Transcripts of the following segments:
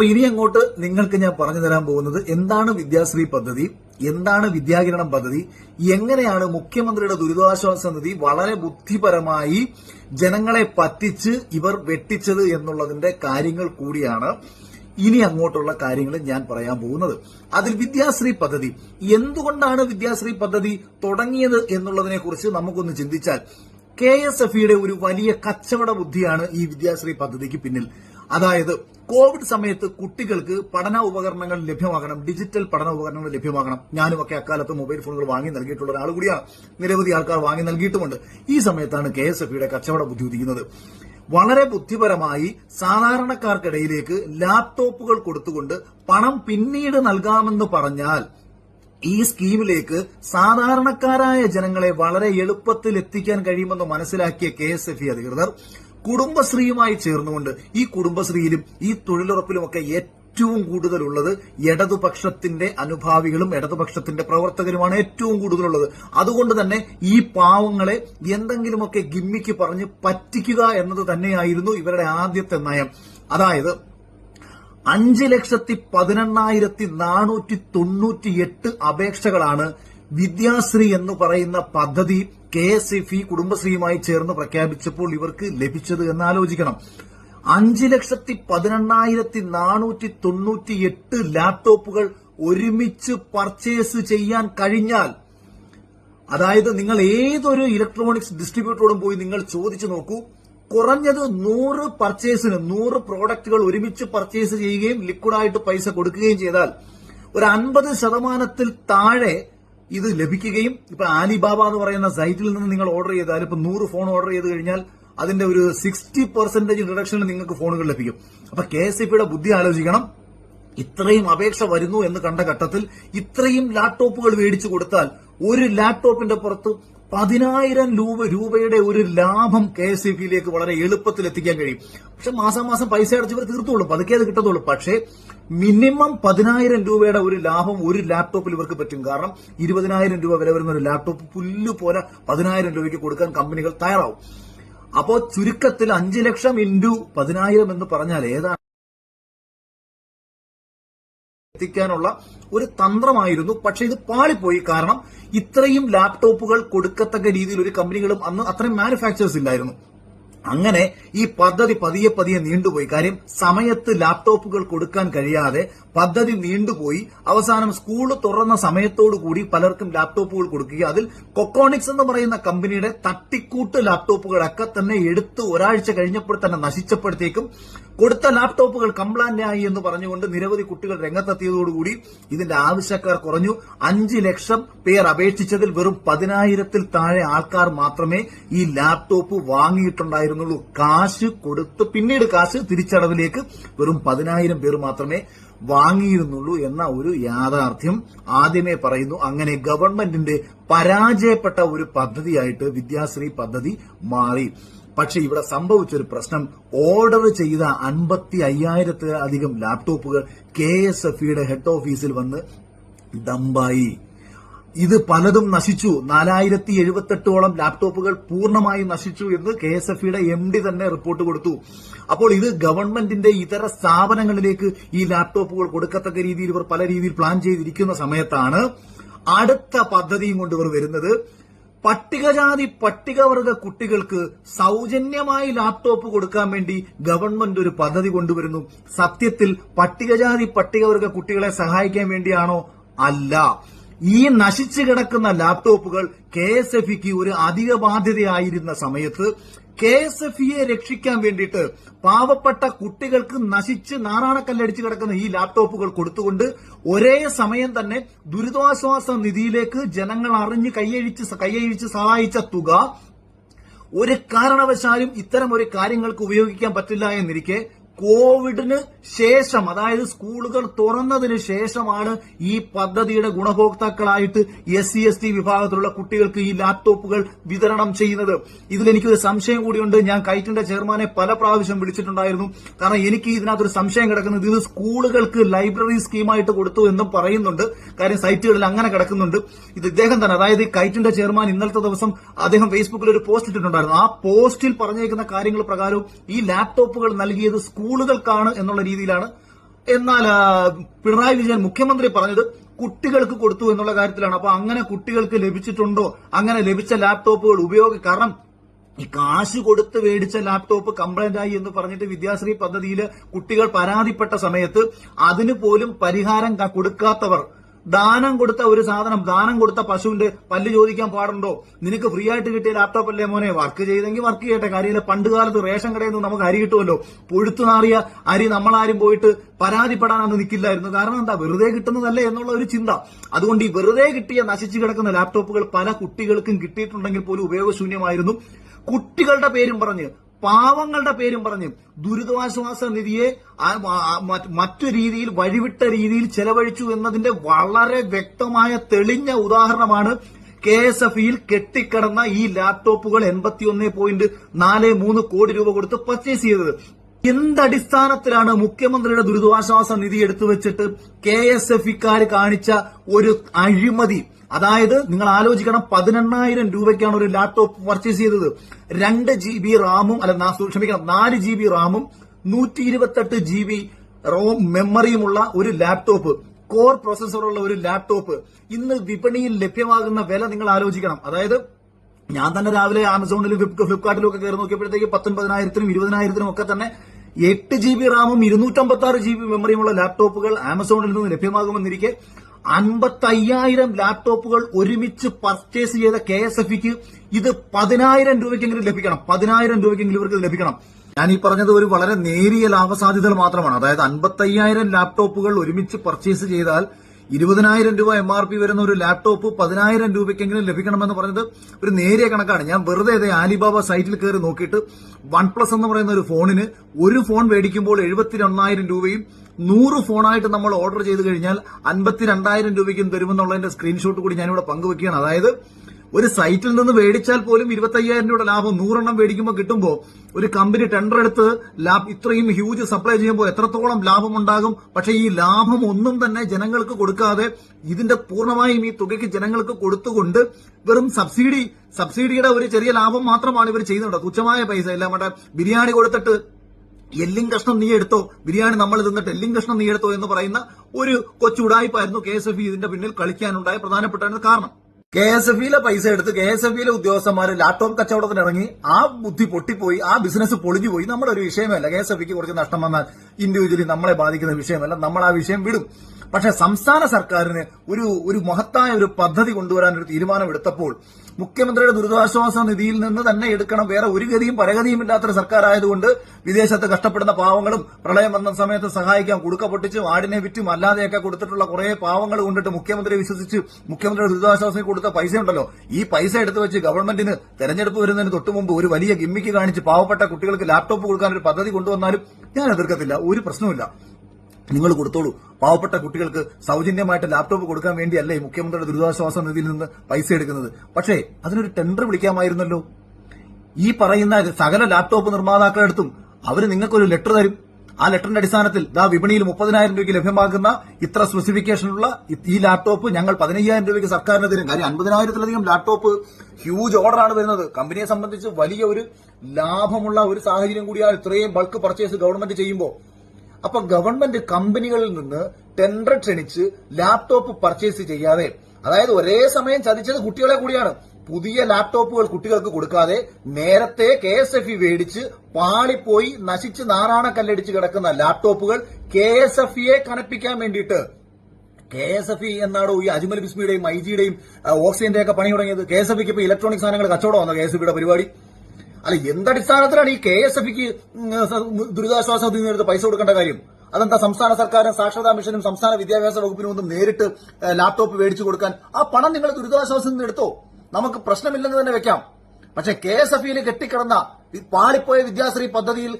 അപ്പൊ ഇനി അങ്ങോട്ട് നിങ്ങൾക്ക് ഞാൻ പറഞ്ഞു തരാൻ പോകുന്നത് എന്താണ് വിദ്യാശ്രീ പദ്ധതി എന്താണ് വിദ്യാകിരണം പദ്ധതി എങ്ങനെയാണ് മുഖ്യമന്ത്രിയുടെ ദുരിതാശ്വാസ നിധി വളരെ ബുദ്ധിപരമായി ജനങ്ങളെ പറ്റിച്ച് ഇവർ വെട്ടിച്ചത് എന്നുള്ളതിന്റെ കാര്യങ്ങൾ കൂടിയാണ് ഇനി അങ്ങോട്ടുള്ള കാര്യങ്ങൾ ഞാൻ പറയാൻ പോകുന്നത്. അതിൽ വിദ്യാശ്രീ പദ്ധതി എന്തുകൊണ്ടാണ് വിദ്യാശ്രീ പദ്ധതി തുടങ്ങിയത് എന്നുള്ളതിനെ കുറിച്ച് നമുക്കൊന്ന് ചിന്തിച്ചാൽ കെ എസ് എഫ് ഇയുടെ ഒരു വലിയ കച്ചവട ബുദ്ധിയാണ് ഈ വിദ്യാശ്രീ പദ്ധതിക്ക് പിന്നിൽ. അതായത് കോവിഡ് സമയത്ത് കുട്ടികൾക്ക് പഠന ഉപകരണങ്ങൾ ലഭ്യമാകണം ഡിജിറ്റൽ പഠന ഉപകരണങ്ങൾ ലഭ്യമാകണം. ഞാനുമൊക്കെ അക്കാലത്ത് മൊബൈൽ ഫോണുകൾ വാങ്ങി നൽകിയിട്ടുള്ള ഒരാൾ കൂടിയാണ് നിരവധി ആൾക്കാർ വാങ്ങി നൽകിയിട്ടുമുണ്ട്. ഈ സമയത്താണ് കെ എസ് എഫ് കച്ചവട ബുദ്ധി ഉദിക്കുന്നത് വളരെ ബുദ്ധിപരമായി സാധാരണക്കാർക്കിടയിലേക്ക് ലാപ്ടോപ്പുകൾ കൊടുത്തുകൊണ്ട് പണം പിന്നീട് നൽകാമെന്ന് പറഞ്ഞാൽ ഈ സ്കീമിലേക്ക് സാധാരണക്കാരായ ജനങ്ങളെ വളരെ എളുപ്പത്തിൽ എത്തിക്കാൻ കഴിയുമെന്ന് മനസ്സിലാക്കിയ കെ എസ് എഫ് ഇ അധികൃതർ കുടുംബശ്രീയുമായി ചേർന്നുകൊണ്ട് ഈ കുടുംബശ്രീയിലും ഈ തൊഴിലുറപ്പിലുമൊക്കെ ഏറ്റവും കൂടുതലുള്ളത് ഇടതുപക്ഷത്തിന്റെ അനുഭാവികളും ഇടതുപക്ഷത്തിന്റെ പ്രവർത്തകരുമാണ് ഏറ്റവും കൂടുതലുള്ളത്. അതുകൊണ്ട് തന്നെ ഈ പാവങ്ങളെ എന്തെങ്കിലുമൊക്കെ ഗിമ്മിക്ക് പറഞ്ഞ് പറ്റിക്കുക എന്നത് തന്നെയായിരുന്നു ഇവരുടെ ആദ്യത്തെ നയം. അതായത് അഞ്ച് ലക്ഷത്തി പതിനെണ്ണായിരത്തി നാനൂറ്റി തൊണ്ണൂറ്റി എട്ട് അപേക്ഷകളാണ് വിദ്യാശ്രീ എന്ന് പറയുന്ന പദ്ധതി കെ എസ് എഫ് ഇ കുടുംബശ്രീയുമായി ചേർന്ന് പ്രഖ്യാപിച്ചപ്പോൾ ഇവർക്ക് ലഭിച്ചത് എന്ന് ആലോചിക്കണം അഞ്ച് ലക്ഷത്തി പതിനെണ്ണായിരത്തി നാനൂറ്റി തൊണ്ണൂറ്റി എട്ട് ലാപ്ടോപ്പുകൾ ഒരുമിച്ച് പർച്ചേസ് ചെയ്യാൻ കഴിഞ്ഞാൽ അതായത് നിങ്ങൾ ഏതൊരു ഇലക്ട്രോണിക്സ് ഡിസ്ട്രിബ്യൂട്ടറോടും പോയി നിങ്ങൾ ചോദിച്ചു നോക്കൂ. കുറഞ്ഞത് നൂറ് പർച്ചേസിന് നൂറ് പ്രോഡക്റ്റുകൾ ഒരുമിച്ച് പർച്ചേസ് ചെയ്യുകയും ലിക്വിഡായിട്ട് പൈസ കൊടുക്കുകയും ചെയ്താൽ ഒരു അൻപത് ശതമാനത്തിൽ താഴെ ഇത് ലഭിക്കുകയും ഇപ്പൊ ആലിബാബ എന്ന് പറയുന്ന സൈറ്റിൽ നിന്ന് നിങ്ങൾ ഓർഡർ ചെയ്താൽ ഇപ്പൊ നൂറ് ഫോൺ ഓർഡർ ചെയ്ത് കഴിഞ്ഞാൽ അതിന്റെ ഒരു സിക്സ്റ്റി പെർസെന്റേജ് റിഡക്ഷനിൽ നിങ്ങൾക്ക് ഫോണുകൾ ലഭിക്കും. അപ്പൊ കെ എസ് എഫ് ബുദ്ധി ആലോചിക്കണം. ഇത്രയും അപേക്ഷ വരുന്നു എന്ന് കണ്ട ഘട്ടത്തിൽ ഇത്രയും ലാപ്ടോപ്പുകൾ മേടിച്ചു കൊടുത്താൽ ഒരു ലാപ്ടോപ്പിന്റെ പുറത്ത് പതിനായിരം രൂപ രൂപയുടെ ഒരു ലാഭം കെ എസ് സി പിയിലേക്ക് വളരെ എളുപ്പത്തിൽ എത്തിക്കാൻ കഴിയും. പക്ഷെ മാസം മാസം പൈസ അടച്ചവർ തീർത്തുള്ളൂ പതുക്കെ അത് കിട്ടത്തുള്ളൂ പക്ഷേ മിനിമം പതിനായിരം രൂപയുടെ ഒരു ലാഭം ഒരു ലാപ്ടോപ്പിൽ ഇവർക്ക് പറ്റും. കാരണം ഇരുപതിനായിരം രൂപ വില വരുന്ന ഒരു ലാപ്ടോപ്പ് പുല്ലു പോലെ പതിനായിരം രൂപയ്ക്ക് കൊടുക്കാൻ കമ്പനികൾ തയ്യാറാവും. അപ്പോ ചുരുക്കത്തിൽ അഞ്ചു ലക്ഷം ഇൻഡു പതിനായിരം എന്ന് പറഞ്ഞാൽ ഏതാണ് എത്തിക്കാനുള്ള ഒരു തന്ത്രമായിരുന്നു. പക്ഷെ ഇത് പാളിപ്പോയി. കാരണം ഇത്രയും ലാപ്ടോപ്പുകൾ കൊടുക്കത്തക്ക രീതിയിൽ ഒരു കമ്പനികളും അന്ന് അത്രയും മാനുഫാക്ചേഴ്സ് ഇല്ലായിരുന്നു. അങ്ങനെ ഈ പദ്ധതി പതിയെ പതിയെ നീണ്ടുപോയി. കാര്യം സമയത്ത് ലാപ്ടോപ്പുകൾ കൊടുക്കാൻ കഴിയാതെ പദ്ധതി നീണ്ടുപോയി. അവസാനം സ്കൂൾ തുറന്ന സമയത്തോടു കൂടി പലർക്കും ലാപ്ടോപ്പുകൾ കൊടുക്കുക അതിൽ കൊക്കോണിക്സ് എന്ന് പറയുന്ന കമ്പനിയുടെ തട്ടിക്കൂട്ട് ലാപ്ടോപ്പുകളൊക്കെ തന്നെ എടുത്ത് ഒരാഴ്ച കഴിഞ്ഞപ്പോൾ തന്നെ നശിച്ചപ്പോഴത്തേക്കും കൊടുത്ത ലാപ്ടോപ്പുകൾ കംപ്ലൈന്റ് ആയി എന്ന് പറഞ്ഞുകൊണ്ട് നിരവധി കുട്ടികൾ രംഗത്തെത്തിയതോടുകൂടി ഇതിന്റെ ആവശ്യക്കാർ കുറഞ്ഞു. അഞ്ച് ലക്ഷം പേർ അപേക്ഷിച്ചതിൽ വെറും പതിനായിരത്തിൽ താഴെ ആൾക്കാർ മാത്രമേ ഈ ലാപ്ടോപ്പ് വാങ്ങിയിട്ടുണ്ടായിരുന്നുള്ളൂ കാശ് കൊടുത്ത് പിന്നീട് കാശ് തിരിച്ചടവിലേക്ക് വെറും പതിനായിരം പേർ മാത്രമേ വാങ്ങിയിരുന്നുള്ളൂ എന്ന ഒരു യാഥാർത്ഥ്യം ആദ്യമേ പറയുന്നു. അങ്ങനെ ഗവൺമെന്റിന്റെ പരാജയപ്പെട്ട ഒരു പദ്ധതിയായിട്ട് വിദ്യാശ്രീ പദ്ധതി മാറി. പക്ഷെ ഇവിടെ സംഭവിച്ചൊരു പ്രശ്നം. ഓർഡർ ചെയ്ത അൻപത്തി അയ്യായിരത്തിലധികം ലാപ്ടോപ്പുകൾ കെ എസ് എഫ് ഇയുടെ ഹെഡ് ഓഫീസിൽ വന്ന് ഡംബായി ഇത് പലതും നശിച്ചു. നാലായിരത്തി എഴുപത്തെട്ടോളം ലാപ്ടോപ്പുകൾ പൂർണമായും നശിച്ചു എന്ന് കെ എസ് എഫ് ഇയുടെ എം ഡി തന്നെ റിപ്പോർട്ട് കൊടുത്തു. അപ്പോൾ ഇത് ഗവൺമെന്റിന്റെ ഇതര സ്ഥാപനങ്ങളിലേക്ക് ഈ ലാപ്ടോപ്പുകൾ കൊടുക്കത്തക്ക രീതിയിൽ ഇവർ പല രീതിയിൽ പ്ലാൻ ചെയ്തിരിക്കുന്ന സമയത്താണ് അടുത്ത പദ്ധതിയും കൊണ്ട് ഇവർ വരുന്നത്. പട്ടികജാതി പട്ടികവർഗ കുട്ടികൾക്ക് സൗജന്യമായി ലാപ്ടോപ്പ് കൊടുക്കാൻ വേണ്ടി ഗവൺമെന്റ് ഒരു പദ്ധതി കൊണ്ടുവരുന്നു. സത്യത്തിൽ പട്ടികജാതി പട്ടികവർഗ കുട്ടികളെ സഹായിക്കാൻ വേണ്ടിയാണോ? അല്ല. ഈ നശിച്ചു കിടക്കുന്ന ലാപ്ടോപ്പുകൾ കെ എസ് എഫ് ഇക്ക് ഒരു അധിക ബാധ്യതയായിരുന്ന സമയത്ത് കെ എസ് എഫ് ഇയെ രക്ഷിക്കാൻ വേണ്ടിയിട്ട് പാവപ്പെട്ട കുട്ടികൾക്ക് നശിച്ച് നാറാണക്കല്ലടിച്ച് കിടക്കുന്ന ഈ ലാപ്ടോപ്പുകൾ കൊടുത്തുകൊണ്ട് ഒരേ സമയം തന്നെ ദുരിതാശ്വാസ നിധിയിലേക്ക് ജനങ്ങൾ അറിഞ്ഞ് കൈയഴിച്ച് കൈയഴിച്ച് സഹായിച്ച തുക ഒരു കാരണവശാലും ഇത്തരം ഒരു കാര്യങ്ങൾക്ക് ഉപയോഗിക്കാൻ പറ്റില്ല എന്നിരിക്കെ കോവിഡിന് ശേഷം അതായത് സ്കൂളുകൾ തുറന്നതിന് ശേഷമാണ് ഈ പദ്ധതിയുടെ ഗുണഭോക്താക്കളായിട്ട് എസ് സി എസ് ടി വിഭാഗത്തിലുള്ള കുട്ടികൾക്ക് ഈ ലാപ്ടോപ്പുകൾ വിതരണം ചെയ്യുന്നത്. ഇതിൽ എനിക്കൊരു സംശയം കൂടിയുണ്ട്. ഞാൻ കൈറ്റിന്റെ ചെയർമാനെ പല പ്രാവശ്യം വിളിച്ചിട്ടുണ്ടായിരുന്നു. കാരണം എനിക്ക് ഇതിനകത്തൊരു സംശയം കിടക്കുന്നത് ഇത് സ്കൂളുകൾക്ക് ലൈബ്രറി സ്കീമായിട്ട് കൊടുത്തു എന്നും പറയുന്നുണ്ട്. കാര്യം സൈറ്റുകളിൽ അങ്ങനെ കിടക്കുന്നുണ്ട്. ഇത് ഇദ്ദേഹം തന്നെ അതായത് കൈറ്റിന്റെ ചെയർമാൻ ഇന്നലത്തെ ദിവസം അദ്ദേഹം ഫേസ്ബുക്കിൽ ഒരു പോസ്റ്റ് ഇട്ടിട്ടുണ്ടായിരുന്നു. ആ പോസ്റ്റിൽ പറഞ്ഞേക്കുന്ന കാര്യങ്ങൾ പ്രകാരം ഈ ലാപ്ടോപ്പുകൾ നൽകിയത് സ്കൂളുകൾക്കാണ് എന്നുള്ള രീതിയിലാണ്. എന്നാൽ പിണറായി വിജയൻ മുഖ്യമന്ത്രി പറഞ്ഞത് കുട്ടികൾക്ക് കൊടുത്തു എന്നുള്ള കാര്യത്തിലാണ്. അപ്പൊ അങ്ങനെ കുട്ടികൾക്ക് ലഭിച്ചിട്ടുണ്ടോ? അങ്ങനെ ലഭിച്ച ലാപ്ടോപ്പുകൾ ഉപയോഗ കാരണം ഈ കാശ് കൊടുത്ത് മേടിച്ച ലാപ്ടോപ്പ് കംപ്ലൈന്റ് ആയി എന്ന് പറഞ്ഞിട്ട് വിദ്യാശ്രീ പദ്ധതിയിൽ കുട്ടികൾ പരാതിപ്പെട്ട സമയത്ത് അതിന് പോലും പരിഹാരം കൊടുക്കാത്തവർ ദാനം കൊടുത്ത ഒരു സാധനം ദാനം കൊടുത്ത പശുവിന്റെ പല്ല് ചോദിക്കാൻ പാടുണ്ടോ? നിനക്ക് ഫ്രീ ആയിട്ട് കിട്ടിയ ലാപ്ടോപ്പ് അല്ലേ മോനെ? വർക്ക് ചെയ്തെങ്കിൽ വർക്ക് ചെയ്യട്ടെ. കാര്യമില്ല പണ്ട് കാലത്ത് റേഷൻ കടയിൽ നിന്ന് നമുക്ക് അരി കിട്ടുമല്ലോ. പൊഴുത്തു നാറിയ അരി നമ്മളാരും പോയിട്ട് പരാതിപ്പെടാൻ അന്ന് നിൽക്കില്ലായിരുന്നു കാരണം എന്താ? വെറുതെ കിട്ടുന്നതല്ലേ എന്നുള്ള ഒരു ചിന്ത. അതുകൊണ്ട് ഈ വെറുതെ കിട്ടിയ നശിച്ചു കിടക്കുന്ന ലാപ്ടോപ്പുകൾ പല കുട്ടികൾക്കും കിട്ടിയിട്ടുണ്ടെങ്കിൽ പോലും ഉപയോഗശൂന്യമായിരുന്നു. കുട്ടികളുടെ പേരും പറഞ്ഞ് പാവങ്ങളുടെ പേരും പറഞ്ഞ്. ദുരിതാശ്വാസ നിധിയെ മറ്റ് രീതിയിൽ വഴിവിട്ട രീതിയിൽ ചെലവഴിച്ചു എന്നതിന്റെ വളരെ വ്യക്തമായ തെളിഞ്ഞ ഉദാഹരണമാണ് കെ എസ് എഫ് ഇയിൽ കെട്ടിക്കിടന്ന ഈ ലാപ്ടോപ്പുകൾ എൺപത്തിയൊന്ന് പോയിന്റ് നാല് മൂന്ന് കോടി രൂപ കൊടുത്ത് പർച്ചേസ് ചെയ്തത്. എന്തടിസ്ഥാനത്തിലാണ് മുഖ്യമന്ത്രിയുടെ ദുരിതാശ്വാസ നിധി എടുത്തു വെച്ചിട്ട് കെ എസ് എഫ് ഇക്കാർ കാണിച്ച ഒരു അഴിമതി? അതായത് നിങ്ങൾ ആലോചിക്കണം പതിനെണ്ണായിരം രൂപയ്ക്കാണ് ഒരു ലാപ്ടോപ്പ് പർച്ചേസ് ചെയ്തത്. രണ്ട് ജി ബി റാമും അല്ല ക്ഷമിക്കണം നാല് ജി ബി റാമും നൂറ്റി ഇരുപത്തെട്ട് ജി ബി റോം മെമ്മറിയുമുള്ള ഒരു ലാപ്ടോപ്പ് കോർ പ്രോസസ്സറുള്ള ഒരു ലാപ്ടോപ്പ് ഇന്ന് വിപണിയിൽ ലഭ്യമാകുന്ന വില നിങ്ങൾ ആലോചിക്കണം. അതായത് ഞാൻ തന്നെ രാവിലെ ആമസോണിലും ഫ്ലിപ്കാർട്ടിലും ഒക്കെ കയറി നോക്കിയപ്പോഴത്തേക്ക് പത്തൊൻപതിനായിരത്തിനും ഇരുപതിനായിരത്തിനും ഒക്കെ തന്നെ എട്ട് ജി ബി റാമും ഇരുന്നൂറ്റമ്പത്തി ആറ് ജി ബി മെമ്മറിയുമുള്ള ലാപ്ടോപ്പുകൾ ആമസോണിൽ നിന്ന് ലഭ്യമാകുമെന്നിരിക്കെ അൻപത്തയ്യായിരം ലാപ്ടോപ്പുകൾ ഒരുമിച്ച് പർച്ചേസ് ചെയ്ത കെ എസ് എഫ് ഇക്ക് ഇത് പതിനായിരം രൂപയ്ക്കെങ്കിലും ലഭിക്കണം. പതിനായിരം രൂപയ്ക്കെങ്കിലും ഇവർക്ക് ലഭിക്കണം. ഞാൻ ഈ പറഞ്ഞത് ഒരു വളരെ നേരിയ ലാഭസാധ്യതകൾ മാത്രമാണ്. അതായത് അൻപത്തയ്യായിരം ലാപ്ടോപ്പുകൾ ഒരുമിച്ച് പർച്ചേസ് ചെയ്താൽ ഇരുപതിനായിരം രൂപ എം ആർ പി വരുന്ന ഒരു ലാപ്ടോപ്പ് പതിനായിരം രൂപയ്ക്കെങ്കിലും ലഭിക്കണമെന്ന് പറഞ്ഞത് ഒരു നേരിയ കണക്കാണ്. ഞാൻ വെറുതെ ഇതേ ആലിബാബ സൈറ്റിൽ കയറി നോക്കിയിട്ട് വൺ പ്ലസ് എന്ന് പറയുന്ന ഒരു ഫോണിന് ഒരു ഫോൺ മേടിക്കുമ്പോൾ എഴുപത്തിരണ്ടായിരം രൂപയും നൂറ് ഫോണായിട്ട് നമ്മൾ ഓർഡർ ചെയ്ത് കഴിഞ്ഞാൽ അൻപത്തിരണ്ടായിരം രൂപയ്ക്കും തരുമെന്നുള്ളതിന്റെ സ്ക്രീൻഷോട്ട് കൂടി ഞാനിവിടെ പങ്കുവെക്കുകയാണ് അതായത് ഒരു സൈറ്റിൽ നിന്ന് മേടിച്ചാൽ പോലും ഇരുപത്തയ്യായിരം രൂപയുടെ ലാഭം നൂറെണ്ണം മേടിക്കുമ്പോൾ കിട്ടുമ്പോൾ ഒരു കമ്പനി ടെൻഡർ എടുത്ത് ലാഭ ഇത്രയും ഹ്യൂജ് സപ്ലൈ ചെയ്യുമ്പോൾ എത്രത്തോളം ലാഭം ഉണ്ടാകും പക്ഷേ ഈ ലാഭം ഒന്നും തന്നെ ജനങ്ങൾക്ക് കൊടുക്കാതെ ഇതിന്റെ പൂർണമായും ഈ തുകയ്ക്ക് ജനങ്ങൾക്ക് കൊടുത്തുകൊണ്ട് വെറും സബ്സിഡി സബ്സിഡിയുടെ ഒരു ചെറിയ ലാഭം മാത്രമാണ് ഇവർ ചെയ്യുന്നത് തുച്ഛമായ പൈസ എല്ലാം ബിരിയാണി കൊടുത്തിട്ട് എല്ലിൻ കഷ്ണം നീ എടുത്തോ? ബിരിയാണി നമ്മൾ തിന്നിട്ട് എല്ലിൻ കഷ്ണം നീ എടുത്തോ എന്ന് പറയുന്ന ഒരു കൊച്ചുടായ്പായിരുന്നു കെ എസ് എഫ് ഇതിന്റെ പിന്നിൽ കളിക്കാനുണ്ടായ പ്രധാനപ്പെട്ട കാരണം. കെ എസ് എഫ് ഇയിലെ പൈസ എടുത്ത് കെ എസ് എഫ് ഇയിലെ ഉദ്യോഗസ്ഥന്മാർ ലാപ്ടോപ്പ് കച്ചവടത്തിന് ഇറങ്ങി ആ ബുദ്ധി പൊട്ടിപ്പോയി ആ ബിസിനസ് പൊളിഞ്ഞുപോയി. നമ്മുടെ ഒരു വിഷയമല്ല. കെ എസ് എഫ് ഇക്ക് കുറച്ച് നഷ്ടം വന്നാൽ ഇൻഡിവിജ്വലി നമ്മളെ ബാധിക്കുന്ന വിഷയമല്ല. നമ്മൾ ആ വിഷയം വിടും. പക്ഷെ സംസ്ഥാന സർക്കാരിന് ഒരു ഒരു മഹത്തായ ഒരു പദ്ധതി കൊണ്ടുവരാൻ ഒരു തീരുമാനമെടുത്തപ്പോൾ മുഖ്യമന്ത്രിയുടെ ദുരിതാശ്വാസ നിധിയിൽ നിന്ന് തന്നെ എടുക്കണം. വേറെ ഒരു ഗതിയും പരഗതിയും ഇല്ലാത്തൊരു സർക്കാർ ആയതുകൊണ്ട് വിദേശത്ത് കഷ്ടപ്പെടുന്ന പാവങ്ങളും പ്രളയം വന്ന സമയത്ത് സഹായിക്കാൻ കുടുക്ക പൊട്ടിച്ചും ആടിനെ വിറ്റും അല്ലാതെയൊക്കെ കൊടുത്തിട്ടുള്ള കുറെ പാവങ്ങൾ കൊണ്ടിട്ട് മുഖ്യമന്ത്രി വിശ്വസിച്ച് മുഖ്യമന്ത്രിയുടെ ദുരിതാശ്വാസം കൊടുത്ത പൈസ ഉണ്ടല്ലോ ഈ പൈസ എടുത്തു വെച്ച് ഗവൺമെന്റിന് തെരഞ്ഞെടുപ്പ് വരുന്നതിന് തൊട്ടു മുമ്പ് ഒരു വലിയ ഗിമ്മിക്ക് കാണിച്ച് പാവപ്പെട്ട കുട്ടികൾക്ക് ലാപ്ടോപ്പ് കൊടുക്കാൻ ഒരു പദ്ധതി കൊണ്ടുവന്നാലും ഞാൻ എതിർക്കത്തില്ല. ഒരു പ്രശ്നവുമില്ല. നിങ്ങൾ കൊടുത്തോളൂ. പാവപ്പെട്ട കുട്ടികൾക്ക് സൗജന്യമായിട്ട് ലാപ്ടോപ്പ് കൊടുക്കാൻ വേണ്ടിയല്ലേ മുഖ്യമന്ത്രിയുടെ ദുരിതാശ്വാസ നിധിയിൽ നിന്ന് പൈസ എടുക്കുന്നത്? പക്ഷേ അതിനൊരു ടെൻഡർ വിളിക്കാമായിരുന്നല്ലോ. ഈ പറയുന്ന സകല ലാപ്ടോപ്പ് നിർമ്മാതാക്കളുടെ അടുത്തും അവർ നിങ്ങൾക്കൊരു ലെറ്റർ തരും. ആ ലെറ്ററിന്റെ അടിസ്ഥാനത്തിൽ ദാ വിപണിയിൽ മുപ്പതിനായിരം രൂപയ്ക്ക് ലഭ്യമാകുന്ന ഇത്ര സ്പെസിഫിക്കേഷനുള്ള ഈ ലാപ്ടോപ്പ് ഞങ്ങൾ പതിനയ്യായിരം രൂപയ്ക്ക് സർക്കാരിന് തരും. കാര്യം അൻപതിനായിരത്തിലധികം ലാപ്ടോപ്പ് ഹ്യൂജ് ഓർഡറാണ് വരുന്നത്. കമ്പനിയെ സംബന്ധിച്ച് വലിയ ഒരു ലാഭമുള്ള ഒരു സാഹചര്യം കൂടിയാണ് ഇത്രയും ബൾക്ക് പർച്ചേസ് ഗവൺമെന്റ് ചെയ്യുമ്പോൾ. അപ്പൊ ഗവൺമെന്റ് കമ്പനികളിൽ നിന്ന് ടെൻഡർ ക്ഷണിച്ച് ലാപ്ടോപ്പ് പർച്ചേസ് ചെയ്യാതെ അതായത് ഒരേ സമയം ചതിച്ചത് കുട്ടികളെ കൂടിയാണ്. പുതിയ ലാപ്ടോപ്പുകൾ കുട്ടികൾക്ക് കൊടുക്കാതെ നേരത്തെ കെ എസ് എഫ് ഇ മേടിച്ച് പാളിപ്പോയി നശിച്ച് നാറാണക്കല്ലടിച്ച് കിടക്കുന്ന ലാപ്ടോപ്പുകൾ കെ എസ് എഫ് ഇയെ കനപ്പിക്കാൻ വേണ്ടിയിട്ട്. കെ എസ് എഫ് ഇ എന്നാണോ ഈ അജ്മൽ ബിസ്മിയുടെയും ഐ ജിയുടെയും ഓക്സിജന്റെ ഒക്കെ പണി തുടങ്ങിയത്? കെ എസ് എഫ് ഇക്ക് ഇപ്പൊ ഇലക്ട്രോണിക് സാധനങ്ങൾ കച്ചവടം വന്നോ കെ എസ് എഫ് പരിപാടി? അല്ല എന്തടിസ്ഥാനത്തിലാണ് ഈ കെ എസ് എഫ് ഇക്ക് ദുരിതാശ്വാസ നിധി നിന്ന് പൈസ കൊടുക്കേണ്ട കാര്യം? അതെന്താ സംസ്ഥാന സർക്കാരും സാക്ഷരതാ മിഷനും സംസ്ഥാന വിദ്യാഭ്യാസ വകുപ്പിനും ഒന്നും നേരിട്ട് ലാപ്ടോപ്പ് മേടിച്ചു കൊടുക്കാൻ ആ പണം നിങ്ങൾ ദുരിതാശ്വാസത്തിൽ നിന്ന് എടുത്തോ? നമുക്ക് പ്രശ്നമില്ലെന്ന് തന്നെ വെക്കാം. പക്ഷെ കെ എസ് എഫ് ഇയിൽ കെട്ടിക്കിടന്ന പാളിപ്പോയ വിദ്യാശ്രീ പദ്ധതിയിൽ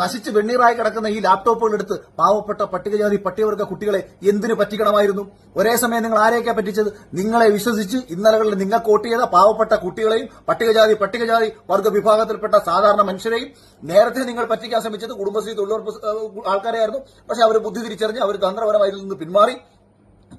നശിച്ച് വെണ്ണീറായി കിടക്കുന്ന ഈ ലാപ്ടോപ്പുകൾ എടുത്ത് പാവപ്പെട്ട പട്ടികജാതി പട്ടികവർഗ കുട്ടികളെ എന്തിനു പറ്റിക്കണമായിരുന്നു ഒരേ സമയം നിങ്ങൾ ആരെയൊക്കെ പറ്റിച്ചത്? നിങ്ങളെ വിശ്വസിച്ച് ഇന്നലകളിൽ നിങ്ങൾക്ക് വോട്ട് ചെയ്ത പാവപ്പെട്ട കുട്ടികളെയും പട്ടികജാതി പട്ടികജാതി വർഗ വിഭാഗത്തിൽപ്പെട്ട സാധാരണ മനുഷ്യരെയും നേരത്തെ നിങ്ങൾ പറ്റിക്കാൻ ശ്രമിച്ചത് കുടുംബശ്രീ തൊഴിലുറപ്പ് ആൾക്കാരെയായിരുന്നു. പക്ഷെ അവർ ബുദ്ധി തിരിച്ചറിഞ്ഞ് അവർ തന്ത്രപരമായി നിന്ന് പിന്മാറി.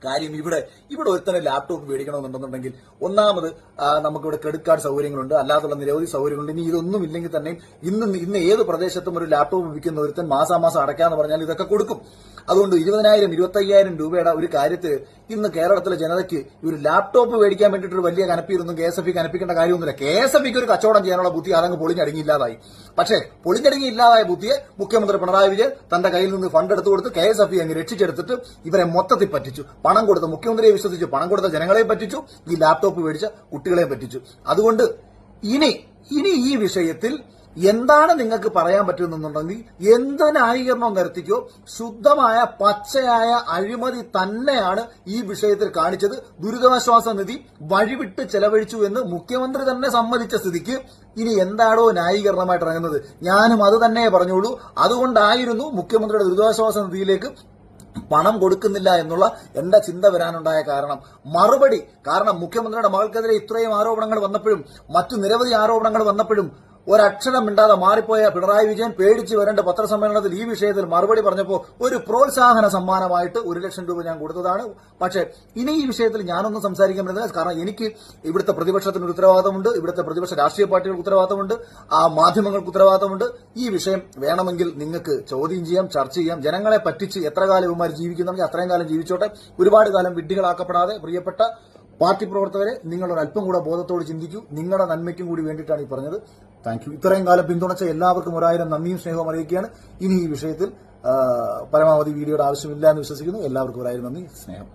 കാര്യം ഇവിടെ ഇവിടെ ഒരുത്തന്നെ ലാപ്ടോപ്പ് മേടിക്കണമെന്നുണ്ടെന്നുണ്ടെങ്കിൽ ഒന്നാമത് നമുക്കിവിടെ ക്രെഡിറ്റ് കാർഡ് സൗകര്യങ്ങളുണ്ട്. അല്ലാതുള്ള നിരവധി സൗകര്യങ്ങളുണ്ട്. ഇനി ഇതൊന്നും ഇല്ലെങ്കിൽ തന്നെ ഇന്ന് ഇന്ന് ഏത് പ്രദേശത്തും ഒരു ലാപ്ടോപ്പ് വിൽക്കുന്ന ഒരുത്തൻ മാസാമാസം അടയ്ക്കാന്ന് പറഞ്ഞാൽ ഇതൊക്കെ കൊടുക്കും. അതുകൊണ്ട് ഇരുപതിനായിരം ഇരുപത്തയ്യായിരം രൂപയുടെ ഒരു കാര്യത്തിൽ ഇന്ന് കേരളത്തിലെ ജനതയ്ക്ക് ഒരു ലാപ്ടോപ്പ് മേടിക്കാൻ വേണ്ടിയിട്ട് ഒരു വലിയ കനപ്പിയൊന്നും കെ എസ് എഫ് കനപ്പിക്കേണ്ട കാര്യമൊന്നുമില്ല. കെ എസ് എഫ് ഒരു കച്ചവടം ചെയ്യാനുള്ള ബുദ്ധി അതങ്ങ് പൊളിഞ്ഞടങ്ങിയില്ലാതായി. പക്ഷേ പൊളിഞ്ഞടങ്ങി ഇല്ലാതായ ബുദ്ധിയെ മുഖ്യമന്ത്രി പിണറായി വിജയൻ തന്റെ കയ്യിൽ നിന്ന് ഫണ്ട് എടുത്തു കൊടുത്ത് കെ എസ് എഫ് അങ്ങ് രക്ഷിച്ചെടുത്തിട്ട് ഇവരെ മൊത്തത്തിൽ പറ്റിച്ചു. പണം കൊടുത്ത മുഖ്യമന്ത്രിയെ വിശ്വസിച്ച് പണം കൊടുത്ത ജനങ്ങളെ പറ്റിച്ചു ഈ ലാപ്ടോപ്പ് മേടിച്ച കുട്ടികളെ പറ്റിച്ചു. അതുകൊണ്ട് ഇനി ഇനി ഈ വിഷയത്തിൽ എന്താണ് നിങ്ങൾക്ക് പറയാൻ പറ്റുന്നുണ്ടെങ്കിൽ എന്ത് ന്യായീകരണം നിർത്തിക്കോ ശുദ്ധമായ പച്ചയായ അഴിമതി തന്നെയാണ് ഈ വിഷയത്തിൽ കാണിച്ചത്. ദുരിതാശ്വാസ നിധി വഴിവിട്ട് ചെലവഴിച്ചു എന്ന് മുഖ്യമന്ത്രി തന്നെ സമ്മതിച്ച സ്ഥിതിക്ക് ഇനി എന്താണോ ന്യായീകരണമായിട്ട് ഇറങ്ങുന്നത്? ഞാനും അത് തന്നെ പറഞ്ഞോളൂ അതുകൊണ്ടായിരുന്നു മുഖ്യമന്ത്രിയുടെ ദുരിതാശ്വാസ നിധിയിലേക്ക് പണം കൊടുക്കുന്നില്ല എന്നുള്ള എന്റെ ചിന്ത വരാനുണ്ടായ കാരണം. മറുപടി കാരണം മുഖ്യമന്ത്രിയുടെ മകൾക്കെതിരെ ഇത്രയും ആരോപണങ്ങൾ വന്നപ്പോഴും മറ്റു നിരവധി ആരോപണങ്ങൾ വന്നപ്പോഴും ഒരക്ഷരം മിണ്ടാതെ മാറിപ്പോയ പിണറായി വിജയൻ പേടിച്ച് വരേണ്ട പത്രസമ്മേളനത്തിൽ ഈ വിഷയത്തിൽ മറുപടി പറഞ്ഞപ്പോൾ ഒരു പ്രോത്സാഹന സമ്മാനമായിട്ട് ഒരു ലക്ഷം രൂപ ഞാൻ കൊടുത്തതാണ്. പക്ഷേ ഇനി ഈ വിഷയത്തിൽ ഞാനൊന്നും സംസാരിക്കാൻ പറ്റുന്നില്ല. കാരണം എനിക്ക് ഇവിടുത്തെ പ്രതിപക്ഷത്തിന് ഒരു ഉത്തരവാദിത്തമുണ്ട്. ഇവിടുത്തെ പ്രതിപക്ഷ രാഷ്ട്രീയ പാർട്ടികൾക്ക് ഉത്തരവാദിത്തമുണ്ട്. ആ മാധ്യമങ്ങൾക്ക് ഉത്തരവാദിത്തമുണ്ട്. ഈ വിഷയം വേണമെങ്കിൽ നിങ്ങൾക്ക് ചോദ്യം ചെയ്യാം ചർച്ച ചെയ്യാം. ജനങ്ങളെ പറ്റിച്ച് എത്ര കാലം ഇവന്മാർ ജീവിക്കുന്നെങ്കിൽ അത്രയും കാലം ജീവിച്ചോട്ടെ. ഒരുപാട് കാലം വിഡ്ഢികളാക്കപ്പെടാതെ പ്രിയപ്പെട്ട പാർട്ടി പ്രവർത്തകരെ നിങ്ങൾ അല്പം കൂടെ ബോധത്തോട് ചിന്തിക്കൂ. നിങ്ങളുടെ നന്മയ്ക്കും കൂടി വേണ്ടിയിട്ടാണ് ഈ പറഞ്ഞത്. താങ്ക് യു ഇത്രയും കാലം പിന്തുണച്ച എല്ലാവർക്കും ഒരായിരം നന്ദിയും സ്നേഹവും അറിയിക്കുകയാണ്. ഇനി ഈ വിഷയത്തിൽ പരമാവധി വീഡിയോയുടെ ആവശ്യമില്ല എന്ന് വിശ്വസിക്കുന്നു. എല്ലാവർക്കും ഒരായിരം നന്ദി സ്നേഹം.